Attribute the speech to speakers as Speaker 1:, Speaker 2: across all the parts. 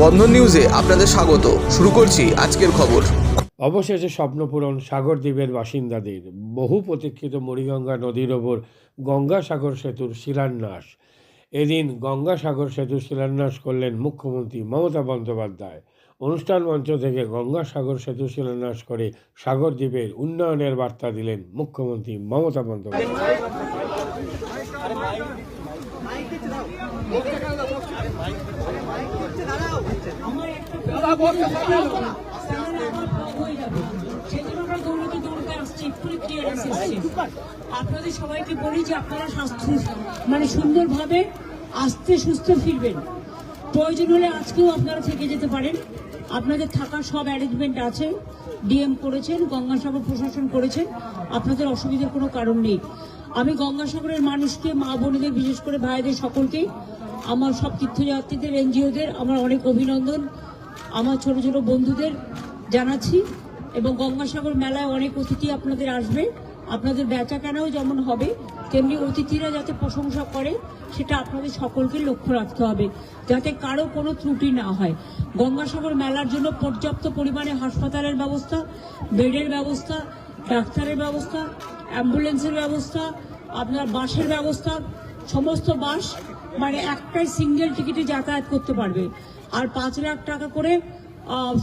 Speaker 1: বন্ধন নিউজে আপনাদের স্বাগত। শুরু করছি আজকের খবর।
Speaker 2: অবশেষে স্বপ্নপূরণ সাগরদ্বীপের বাসিন্দাদের। বহু প্রতীক্ষিত মরিগঙ্গা নদীর ওপর গঙ্গাসাগর সেতুর শিলান্যাস। এদিন গঙ্গাসাগর সেতু শিলান্যাস করলেন মুখ্যমন্ত্রী মমতা বন্দ্যোপাধ্যায়। অনুষ্ঠান মঞ্চ থেকে গঙ্গাসাগর সেতু শিলান্যাস করে সাগরদ্বীপের উন্নয়নের বার্তা দিলেন মুখ্যমন্ত্রী মমতা বন্দ্যোপাধ্যায়।
Speaker 3: আপনাদের সবাইকে বলি যে আপনারা স্বাস্থ্য মানে সুন্দরভাবে আস্তে সুস্থ ফিরবেন। প্রয়োজন হলে আজকেও আপনারা থেকে যেতে পারেন। আপনাদের থাকার সব অ্যারেঞ্জমেন্ট আছে। ডিএম করেছেন, গঙ্গাসাগর প্রশাসন করেছেন। আপনাদের অসুবিধার কোনো কারণ নেই। আমি গঙ্গাসাগরের মানুষকে, মা বোনেদের, বিশেষ করে ভাইদের সকলকেই, আমার সব তীর্থযাত্রীদের, এনজিওদের, আমার অনেক অভিনন্দন। আমার ছোট ছোট বন্ধুদের জানাচ্ছি এবং গঙ্গাসাগর মেলায় অনেক অতিথি আপনাদের আসবে। আপনাদের বেচা কেনাও যেমন হবে, তেমনি অতিথিরা যাতে প্রশংসা করে, সেটা আপনাদের সকলকে লক্ষ্য রাখতে হবে, যাতে কারও কোনো ত্রুটি না হয়। গঙ্গাসাগর মেলার জন্য পর্যাপ্ত পরিমাণে হাসপাতালের ব্যবস্থা, বেডের ব্যবস্থা, ডাক্তারের ব্যবস্থা, অ্যাম্বুলেন্সের ব্যবস্থা, আপনার বাসের ব্যবস্থা, সমস্ত বাস মানে একটাই সিঙ্গেল টিকিটে যাতায়াত করতে পারবে। আর পাঁচ লাখ টাকা করে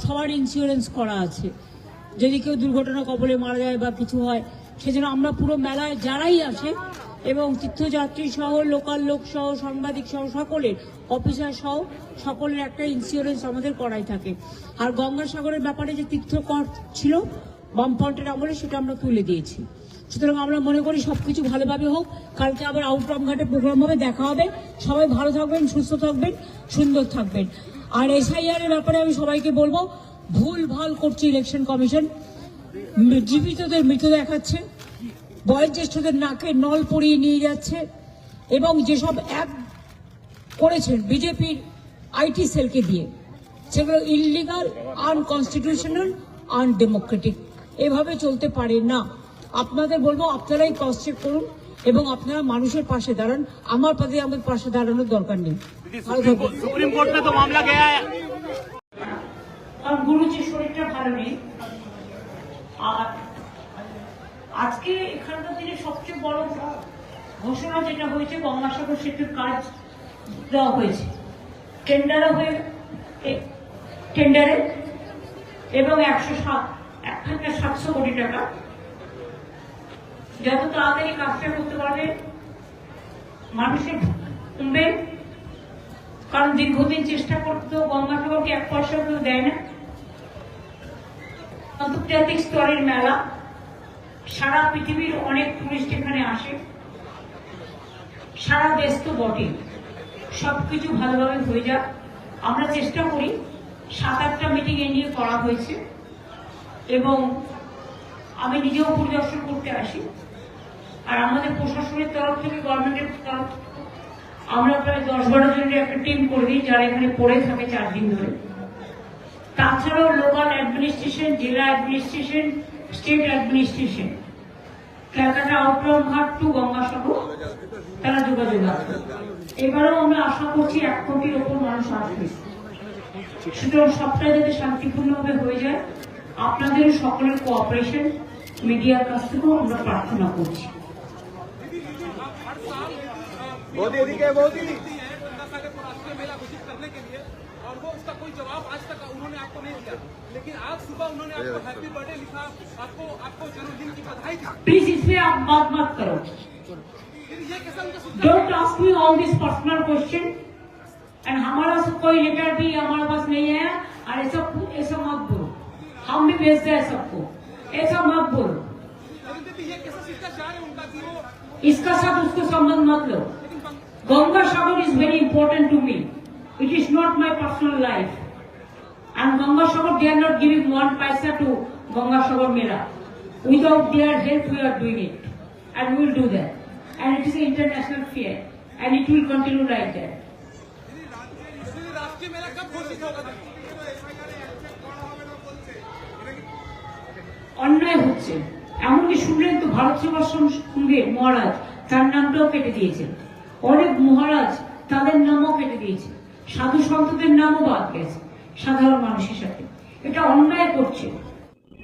Speaker 3: সবার ইন্স্যুরেন্স করা আছে। যদি কেউ দুর্ঘটনা কবলে মারা যায় বা কিছু হয়, সেজন্য আমরা পুরো মেলায় যারাই আসে এবং তীর্থযাত্রী সহ লোকাল লোক সহ, সাংবাদিক সহ, সকলের অফিসার সহ, সকলের একটা ইন্স্যুরেন্স আমাদের করাই থাকে। আর গঙ্গাসাগরের ব্যাপারে যে তীর্থকর ছিল, বামফ্রন্টের আমলে সেটা আমরা তুলে দিয়েছি। সুতরাং আমরা মনে করি সবকিছু ভালোভাবে হোক। কালকে আবার আউটরাম ঘাটে প্রোগ্রাম হবে, দেখা হবে। সবাই ভালো থাকবেন, সুস্থ থাকবেন, সুন্দর থাকবেন। আর এসআইআর এর ব্যাপারে আমি সবাইকে বলব, ভুল ভালো করছে ইলেকশন কমিশন জীবিতদের মৃত দেখাচ্ছে, বয়োজ্যেষ্ঠদের নাকে নল পরিয়ে নিয়ে যাচ্ছে, এবং যেসব অ্যাপ করেছেন বিজেপির আইটি সেলকে দিয়ে, সেগুলো ইলিগাল আনকনস্টিটিউশনাল আনডেমোক্রেটিক এভাবে চলতে পারে না। আপনাদের বলব, আপনারাই ক্রস চেক করুন। এবং আপনারা মানুষের পাশে দাঁড়ান। আমার পাশে আমাদের পাশে দাঁড়ানোর দরকার নেই।
Speaker 4: সুপ্রিম কোর্টে তো মামলা গেয়া।
Speaker 3: কারণ গুরুজির শরীরটা ভালো নেই। আর আজকে এখানকার দিনে সবচেয়ে বড় ঘোষণা যেটা হয়েছে গঙ্গাসাগর সেতুর কাজ দেওয়া হয়েছে। টেন্ডারও হয়ে টেন্ডারে এবং একশো সাত এক সাতশো কোটি টাকা যত তাড়াতাড়ি কাজটা করতে পারবে, মানুষের কমবে। কারণ দীর্ঘদিন চেষ্টা করতেও গঙ্গাসাগরকে এক পয়সা কেউ দেয় না। আন্তর্জাতিক স্তরের মেলা, সারা পৃথিবীর অনেক টুরিস্ট এখানে আসে। সারা দেশ তো বটে। সবকিছু ভালোভাবে হয়ে যাক। আমরা চেষ্টা করি সাত আটটা মিটিং এ নিয়ে করা হয়েছে। এবং আমি নিজেও পরিদর্শন করতে আসি। আর আমাদের প্রশাসনের তরফ থেকে গভর্নমেন্টের তরফ আমরা প্রায় দশ বারো জনের একটা টিম করে দিই, যারা এখানে পড়ে থাকে চার দিন ধরে। তাছাড়াও লোকাল অ্যাডমিনিস্ট্রেশন জেলা administration state administration Calcutta Outram Ghat to Gangasagar, তারা যোগাযোগ আছে। এবারেও আমরা আশা করছি এক কোটির ওপর মানুষ আসবে। সুতরাং সবটা যাতে শান্তিপূর্ণভাবে হয়ে যায়। আপনাদের সকলের কোঅপারেশন মিডিয়ার কাছ থেকেও আমরা প্রার্থনা করছি।
Speaker 4: गंगासागर को राष्ट्रीय मेला घोषित करने के लिए और वो उसका कोई जवाब आज तक उन्होंने आपको नहीं दिया लेकिन आज सुबह उन्होंने आपको हैप्पी बर्थडे लिखा आपको आपको जन्मदिन की बधाई दी
Speaker 3: प्लीज़ इसमें आप बात मत करो। Don't ask me all this personal question and हमारा कोई लेटर भी हमारे पास नहीं है। और ऐसा ऐसा मत बोलो। हम भी भेजते हैं सबको। ऐसा मत बोलो।
Speaker 4: ये कैसा उनका
Speaker 3: इसका साथ उसको संबंध मत लो Ganga Sagar is very important to me. It is not my personal life. And Ganga Sagar, they are not giving one paisa to Ganga Sagar Mela. Without their help, we are doing it. And we will do that. And it is an international fair. And it will continue like that.
Speaker 4: दीदी राष्ट्रीय मेला कब घोषित होगा दीदी
Speaker 3: অন্যায় হচ্ছে এমনকি শুনলেন তো ভারত সেবার সঙ্গে মহারাজ, তার নামটাও কেটে দিয়েছেন। অনেক মহারাজ তাদের নামও কেটে দিয়েছে সাধু সন্তদের নামও বাদ গেছে, সাধারণ মানুষের সাথে। এটা অন্যায় করছে।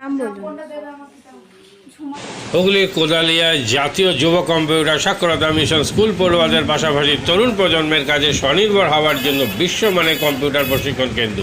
Speaker 5: নাম
Speaker 2: কোদালিয়ায় কোদালিয়া জাতীয় যুব কম্পিউটার সাক্ষরতা মিশন স্কুল পড়ুয়াদের পাশাপাশি তরুণ প্রজন্মের কাজে স্বনির্ভর হওয়ার জন্য বিশ্বমানের কম্পিউটার প্রশিক্ষণ কেন্দ্র।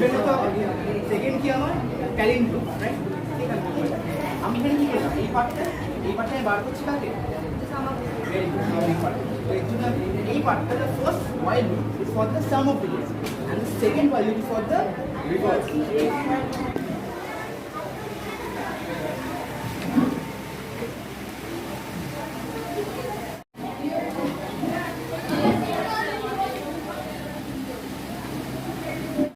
Speaker 6: সেকেন্ড কি আমার ট্যালেন্ট রাইট আমি এখানে কি করলাম এই পার্টটা এই পার্টটা আমি বার করছি কাকে. তো এই পার্টটা the first while loop is for the sum of digits and the second is for the